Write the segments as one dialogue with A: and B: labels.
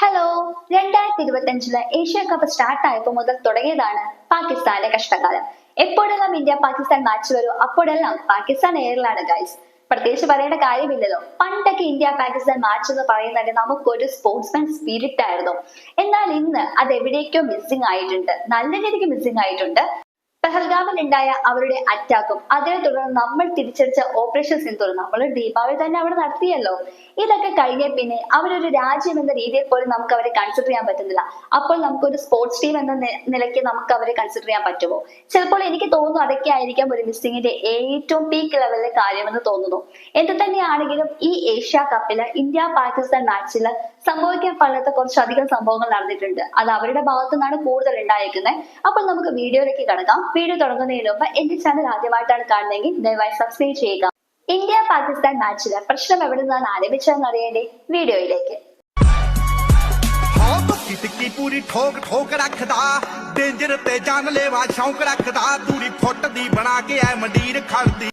A: Hello രണ്ടായിരത്തി ഇരുപത്തിയഞ്ചിൽ Asia cup start ആയപ്പോൾ മുതൽ തുടങ്ങിയതാണ് പാകിസ്ഥാന്റെ കഷ്ടകാലം. എപ്പോഴെല്ലാം ഇന്ത്യ പാകിസ്ഥാൻ മാച്ച് വരും അപ്പോഴെല്ലാം പാകിസ്ഥാൻ എയറിലാണ് ഗൈസ് പ്രത്യേകിച്ച് പറയേണ്ട കാര്യമില്ലല്ലോ. പണ്ടൊക്കെ ഇന്ത്യ പാകിസ്ഥാൻ മാച്ച് എന്ന് പറയുന്നത് നമുക്കൊരു സ്പോർട്സ്മാൻ സ്പിരിറ്റ് ആയിരുന്നു. എന്നാൽ ഇന്ന് അത് എവിടേക്കോ മിസ്സിംഗ് ആയിട്ടുണ്ട്. നല്ല രീതിക്ക് മിസ്സിംഗ് ആയിട്ടുണ്ട്. പെഹൽഗാമിൽ ഉണ്ടായ അവരുടെ അറ്റാക്കും അതിനെ തുടർന്ന് നമ്മൾ തിരിച്ചടിച്ച ഓപ്പറേഷൻ സിന്ദൂർ നമ്മൾ ദീപാവലി തന്നെ അവിടെ നടത്തിയല്ലോ. ഇതൊക്കെ കഴിഞ്ഞ പിന്നെ അവരൊരു രാജ്യം എന്ന രീതിയിൽ പോലും നമുക്ക് അവരെ കൺസിഡർ ചെയ്യാൻ പറ്റുന്നില്ല. അപ്പോൾ നമുക്കൊരു സ്പോർട്സ് ടീം എന്ന നിലയ്ക്ക് നമുക്ക് അവരെ കൺസിഡർ ചെയ്യാൻ പറ്റുമോ? ചിലപ്പോൾ എനിക്ക് തോന്നുന്നു അതൊക്കെ ആയിരിക്കാം ഒരു മിസ്സിങ്ങിന്റെ ഏറ്റവും പീക്ക് ലെവലിലെ കാര്യമെന്ന് തോന്നുന്നു. എന്ത് തന്നെയാണെങ്കിലും ഈ ഏഷ്യ കപ്പിൽ ഇന്ത്യ പാകിസ്ഥാൻ മാച്ചിൽ സംഭവിക്കാൻ പാടാത്ത കുറച്ചധികം സംഭവങ്ങൾ നടന്നിട്ടുണ്ട് അത് അവരുടെ ഭാഗത്തു നിന്നാണ് കൂടുതൽ ഉണ്ടായിരിക്കുന്നത് അപ്പോൾ നമുക്ക് വീഡിയോയിലേക്ക് കടക്കാം വീഡിയോ തുടങ്ങുന്നതിന് മുമ്പ് എന്റെ ചാനൽ ആദ്യമായിട്ടാണ് കാണുന്നതെങ്കിൽ ദയവായി സബ്സ്ക്രൈബ് ചെയ്യുക ഇന്ത്യ പാകിസ്ഥാൻ മാച്ചില് പ്രശ്നം എവിടെ നിന്നാണ് ആരംഭിച്ചതെന്ന് അറിയേണ്ടേ വീഡിയോയിലേക്ക്
B: ਹਾਂ ਬੱਕੀ ਟਿੱਕੀ ਪੂਰੀ ਠੋਕ ਠੋਕ ਰੱਖਦਾ ਡੇਂਜਰ ਤੇ ਜਾਨਲੇਵਾ ਸ਼ੌਂਕ ਰੱਖਦਾ ਦੂਰੀ ਫੁੱਟ ਦੀ ਬਣਾ ਕੇ ਐ ਮੰਡੀਰ ਖੜਦੀ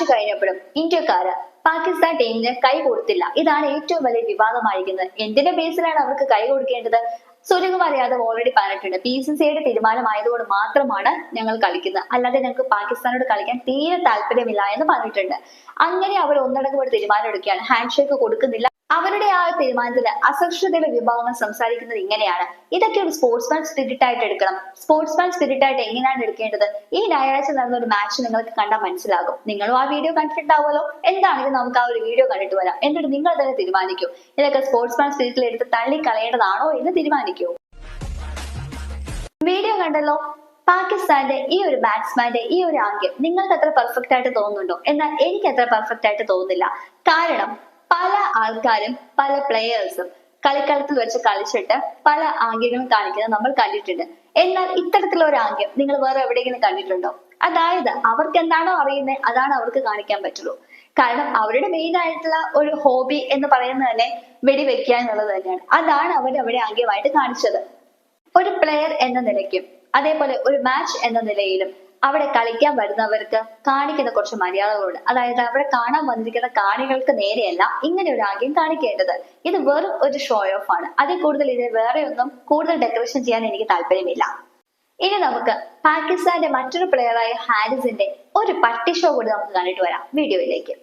A: മാച്ച് കഴിഞ്ഞപ്പോഴും ഇന്ത്യക്കാര് പാകിസ്ഥാൻ ടീമിന് കൈ കൊടുത്തില്ല. ഇതാണ് ഏറ്റവും വലിയ വിവാദമായിരിക്കുന്നത്. എന്തിന്റെ ബേസിലാണ് അവർക്ക് കൈ കൊടുക്കേണ്ടത്? സൂര്യകുമാർ യാദവ് ഓൾറെഡി പറഞ്ഞിട്ടുണ്ട്. പി സി സിയുടെ തീരുമാനമായതുകൊണ്ട് മാത്രമാണ് ഞങ്ങൾ കളിക്കുന്നത്. അല്ലാതെ ഞങ്ങൾക്ക് പാകിസ്ഥാനോട് കളിക്കാൻ തീരെ താല്പര്യമില്ല എന്ന് പറഞ്ഞിട്ടുണ്ട്. അങ്ങനെ അവർ ഒന്നടങ്കം ഒരു തീരുമാനം എടുക്കുകയാണ്. ഹാൻഡ് ഷേക്ക് കൊടുക്കുന്നില്ല. അവരുടെ ആ തീരുമാനത്തിൽ അസഹിഷ്ണുതയുടെ വിഭാഗങ്ങൾ സംസാരിക്കുന്നത് ഇങ്ങനെയാണ്. ഇതൊക്കെ ഒരു സ്പോർട്സ്മാൻ സ്പിരിറ്റ് ആയിട്ട് എടുക്കണം. സ്പോർട്സ്മാൻ സ്പിരിറ്റ് ആയിട്ട് എങ്ങനെയാണ് എടുക്കേണ്ടത്? ഈ ഞായറാഴ്ച നടന്ന ഒരു മാച്ച് നിങ്ങൾക്ക് കണ്ടാൽ മനസ്സിലാകും. നിങ്ങളും ആ വീഡിയോ കണ്ടിട്ടുണ്ടാവുമല്ലോ. എന്താണെങ്കിലും നമുക്ക് ആ ഒരു വീഡിയോ കണ്ടിട്ട് വരാം. എന്നിട്ട് നിങ്ങൾ തന്നെ തീരുമാനിക്കൂ. ഇതൊക്കെ സ്പോർട്സ്മാൻ സ്പിരിറ്റിൽ എടുത്ത് തള്ളി കളയേണ്ടതാണോ എന്ന് തീരുമാനിക്കൂ. വീഡിയോ കണ്ടല്ലോ? പാകിസ്ഥാന്റെ ഈ ഒരു ബാറ്റ്സ്മാന്റെ ഈ ഒരു ആംഗ്യം നിങ്ങൾക്ക് അത്ര പെർഫെക്റ്റ് ആയിട്ട് തോന്നുന്നുണ്ടോ? എന്നാൽ എനിക്ക് അത്ര പെർഫെക്റ്റ് ആയിട്ട് തോന്നുന്നില്ല. കാരണം പല ആൾക്കാരും പല പ്ലെയേഴ്സും കളിക്കളത്തിൽ വെച്ച് കളിച്ചിട്ട് പല ആംഗ്യങ്ങളും കാണിക്കുന്നത് നമ്മൾ കണ്ടിട്ടുണ്ട്. എന്നാൽ ഇത്തരത്തിലുള്ള ഒരു ആംഗ്യം നിങ്ങൾ വേറെ എവിടെയെങ്കിലും കണ്ടിട്ടുണ്ടോ? അതായത് അവർക്ക് എന്താണോ അറിയുന്നത് അതാണ് അവർക്ക് കാണിക്കാൻ പറ്റുള്ളൂ. കാരണം അവരുടെ മെയിൻ ആയിട്ടുള്ള ഒരു ഹോബി എന്ന് പറയുന്നത് തന്നെ വെടിവെക്കുക എന്നുള്ളത് തന്നെയാണ്. അതാണ് അവർ അവിടെ ആംഗ്യമായിട്ട് കാണിച്ചത്. ഒരു പ്ലെയർ എന്ന നിലയ്ക്കും അതേപോലെ ഒരു മാച്ച് എന്ന നിലയിലും അവിടെ കളിക്കാൻ വരുന്നവർക്ക് കാണിക്കുന്ന കുറച്ച് മര്യാദകളുണ്ട് അതായത് അവിടെ കാണാൻ വന്നിരിക്കുന്ന കാണികൾക്ക് നേരെയല്ല ഇങ്ങനെ ഒരു ആംഗ്യം കാണിക്കേണ്ടത്. ഇത് വെറും ഒരു ഷോ ഓഫ് ആണ്. അതിൽ കൂടുതൽ ഇത് വേറെ ഒന്നും കൂടുതൽ ഡെക്കറേഷൻ ചെയ്യാൻ എനിക്ക് താല്പര്യമില്ല. ഇനി നമുക്ക് പാകിസ്ഥാന്റെ മറ്റൊരു പ്ലെയറായ ഹാരിസിന്റെ ഒരു പട്ടി ഷോ കൂടി നമുക്ക് കണ്ടിട്ട് വരാം. വീഡിയോയിലേക്ക്.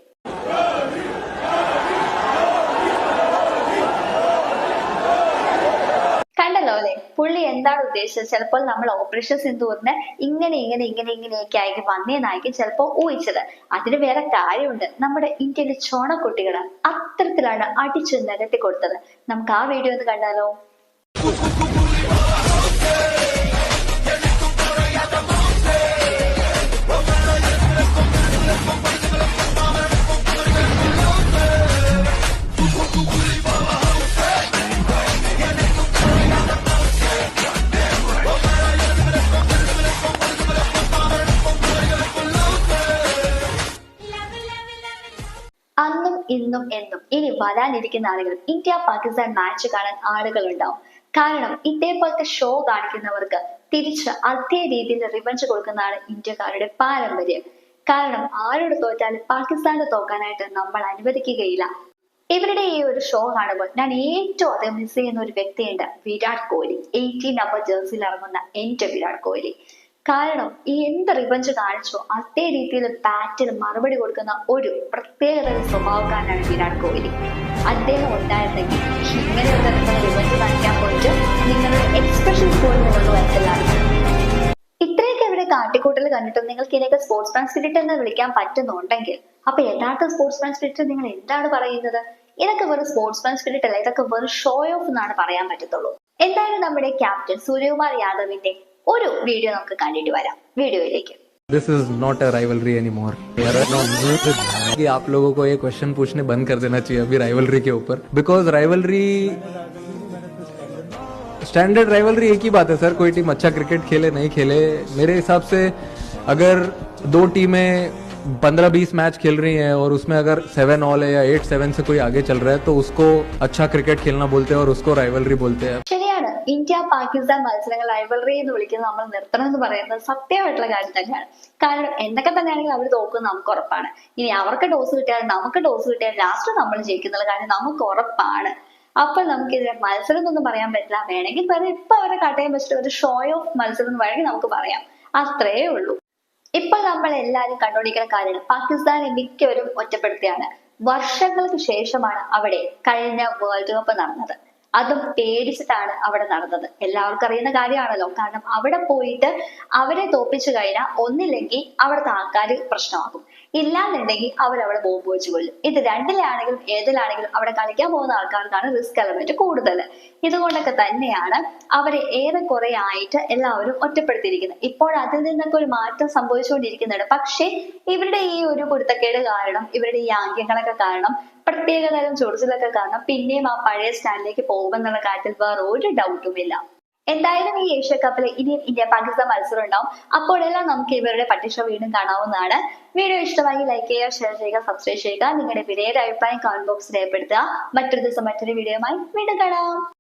A: അല്ലെ പുള്ളി എന്താണ് ഉദ്ദേശിച്ചത്? ചിലപ്പോൾ നമ്മൾ ഓപ്പറേഷൻ സിന്ദൂറിന് ഇങ്ങനെ ഇങ്ങനെ ഇങ്ങനെ ഇങ്ങനെയൊക്കെ ആയിരിക്കും വന്നേന്നായിരിക്കും ചിലപ്പോൾ ഊഹിച്ചത്. അതിന് വേറെ കാര്യമുണ്ട്. നമ്മുടെ ഇന്ത്യയിലെ ചോണക്കുട്ടികൾ അത്തരത്തിലാണ് അടിച്ചു നിരത്തി കൊടുത്തത്. നമുക്ക് ആ വീഡിയോ ഒന്ന് കണ്ടാലോ? ഇന്നും എന്നും. ഇനി വരാനിരിക്കുന്ന ആളുകൾ ഇന്ത്യ പാകിസ്ഥാൻ മാച്ച് കാണാൻ ആളുകൾ ഉണ്ടാവും കാരണം ഇതേപോലത്തെ ഷോ കാണിക്കുന്നവർക്ക് തിരിച്ച് അതേ രീതിയിൽ റിവഞ്ച് കൊടുക്കുന്നതാണ് ഇന്ത്യക്കാരുടെ പാരമ്പര്യം. കാരണം ആരോട് തോറ്റാലും പാകിസ്ഥാനെ തോക്കാനായിട്ട് നമ്മൾ അനുവദിക്കുകയില്ല. ഇവരുടെ ഈ ഒരു ഷോ കാണുമ്പോൾ ഞാൻ ഏറ്റവും അധികം മിസ് ചെയ്യുന്ന ഒരു വ്യക്തിയുണ്ട് വിരാട് കോഹ്ലി. എയ്റ്റീൻ നമ്പർ ജേഴ്സിയിൽ ഇറങ്ങുന്ന എന്റെ വിരാട് കോഹ്ലി. കാരണം ഈ എന്ത് റിവഞ്ച് കാണിച്ചോ അതേ രീതിയിൽ ബാറ്റിൽ മറുപടി കൊടുക്കുന്ന ഒരു പ്രത്യേകതര സ്വഭാവക്കാരനാണ് വിരാട് കോഹ്ലി. അദ്ദേഹം ഉണ്ടായിരുന്നെങ്കിൽ ഇങ്ങനെ ഒരു റിവഞ്ച് കാണിക്കാൻ പോയിട്ട് നിങ്ങളുടെ എക്സ്പ്രഷൻ പോലും നിങ്ങൾ വരത്തില്ലായിരുന്നു. ഇത്രയൊക്കെ ഇവിടെ കാട്ടിക്കൂട്ടൽ കണ്ടിട്ടും നിങ്ങൾക്ക് ഇതിനൊക്കെ സ്പോർട്സ്മാൻ സ്പിരിറ്റ് എന്ന് വിളിക്കാൻ പറ്റുന്നുണ്ടെങ്കിൽ അപ്പൊ യഥാർത്ഥ സ്പോർട്സ് മാൻ സ്പിരിറ്റ് നിങ്ങൾ എന്താണ് പറയുന്നത്? ഇതൊക്കെ വെറും സ്പോർട്സ് മാൻ സ്പിരിറ്റ് അല്ല ഇതൊക്കെ വെറും ഷോ ഓഫ് എന്നാണ് പറയാൻ പറ്റത്തുള്ളൂ. എന്തായാലും നമ്മുടെ ക്യാപ്റ്റൻ സൂര്യകുമാർ യാദവിന്റെ ഒരു വീഡിയോ നമുക്ക് കണ്ടിട്ട് വരാം വീഡിയോയിലേക്ക്
C: this is not a rivalry any more कि आप लोगों को ये क्वेश्चन पूछने बंद कर देना चाहिए अभी राइवलरी के ऊपर बिकॉज राइवलरी स्टैंडर्ड राइवलरी एक ही बात है सर कोई टीम अच्छा क्रिकेट खेले नहीं खेले मेरे हिसाब से अगर दो टीमें पंद्रह बीस मैच खेल रही हैं और उसमें अगर सेवन ऑल है या एट सेवन से कोई आगे चल रहा है तो उसको अच्छा क्रिकेट खेलना बोलते हैं और उसको राइवलरी बोलते हैं
A: ശരിയാണ് ഇന്ത്യ പാകിസ്ഥാൻ മത്സരങ്ങൾ റൈവലറി എന്ന് വിളിക്കുന്നത് നമ്മൾ നിർത്തണം എന്ന് പറയുന്നത് സത്യമായിട്ടുള്ള കാര്യം തന്നെയാണ് കാരണം എന്തൊക്കെ തന്നെയാണെങ്കിലും അവർ തോക്കുന്നത് നമുക്ക് ഉറപ്പാണ് ഇനി അവർക്ക് ഡോസ് കിട്ടിയാൽ നമുക്ക് ഡോസ് കിട്ടിയാൽ ലാസ്റ്റ് നമ്മൾ ജയിക്കുന്നുള്ള കാര്യം നമുക്ക് ഉറപ്പാണ് അപ്പോൾ നമുക്ക് ഇതിനെ മത്സരം എന്നൊന്നും പറയാൻ പറ്റില്ല വേണമെങ്കിൽ വെറുതെ ഇപ്പൊ അവരെ കട്ടയം വെച്ചിട്ട് ഒരു ഷോ ഓഫ് മത്സരം എന്ന് വേണമെങ്കിൽ നമുക്ക് പറയാം അത്രേ ഉള്ളൂ ഇപ്പോൾ നമ്മൾ എല്ലാവരും കണ്ടുപിടിക്കുന്ന കാര്യമാണ് പാകിസ്ഥാനെ മിക്കവരും ഒറ്റപ്പെടുത്തിയാണ് വർഷങ്ങൾക്ക് ശേഷമാണ് അവിടെ കഴിഞ്ഞ വേൾഡ് കപ്പ് നടന്നത്. അതും പേടിച്ചിട്ടാണ് അവിടെ നടന്നത്. എല്ലാവർക്കും അറിയുന്ന കാര്യമാണല്ലോ. കാരണം അവിടെ പോയിട്ട് അവരെ തോപ്പിച്ചു കഴിഞ്ഞാൽ ഒന്നില്ലെങ്കിൽ അവിടുത്തെ ആൾക്കാർ പ്രശ്നമാകും. ഇല്ലാന്നുണ്ടെങ്കിൽ അവരവിടെ ബോംബ് വെച്ച് കൊല്ലും. ഇത് രണ്ടിലാണെങ്കിലും ഏതിലാണെങ്കിലും അവിടെ കളിക്കാൻ പോകുന്ന ആൾക്കാർക്കാണ് റിസ്ക് എലമെന്റ് കൂടുതൽ ഇതുകൊണ്ടൊക്കെ തന്നെയാണ് അവരെ ഏറെക്കുറെ ആയിട്ട് എല്ലാവരും ഒറ്റപ്പെടുത്തിയിരിക്കുന്നത്. ഇപ്പോൾ അതിൽ നിന്നൊക്കെ ഒരു മാറ്റം സംഭവിച്ചുകൊണ്ടിരിക്കുന്നുണ്ട്. പക്ഷേ ഇവരുടെ ഈ ഒരു പൊരുത്തക്കേട് കാരണം ഇവരുടെ ഈ ആംഗ്യങ്ങളൊക്കെ കാരണം പ്രത്യേകതരം ചൊറിച്ചിലൊക്കെ കാരണം പിന്നെയും ആ പഴയ സ്റ്റാൻഡിലേക്ക് പോകുമെന്നുള്ള കാര്യത്തിൽ വേറെ ഒരു ഡൗട്ടും ഇല്ല. എന്തായാലും ഈ ഏഷ്യ കപ്പിൽ ഇനി ഇന്ത്യ പാകിസ്ഥാൻ മത്സരം ഉണ്ടാവും. അപ്പോഴെല്ലാം നമുക്ക് ഇവരുടെ പട്ടിഷ വീണ്ടും കാണാവുന്നതാണ്. വീഡിയോ ഇഷ്ടമായി ലൈക്ക് ചെയ്യുക ഷെയർ ചെയ്യുക സബ്സ്ക്രൈബ് ചെയ്യുക. നിങ്ങളുടെ വിലയേറെ അഭിപ്രായം കമന്റ് ബോക്സിൽ രേഖപ്പെടുത്തുക. മറ്റൊരു ദിവസം മറ്റൊരു വീഡിയോയുമായി വീണ്ടും കാണാം.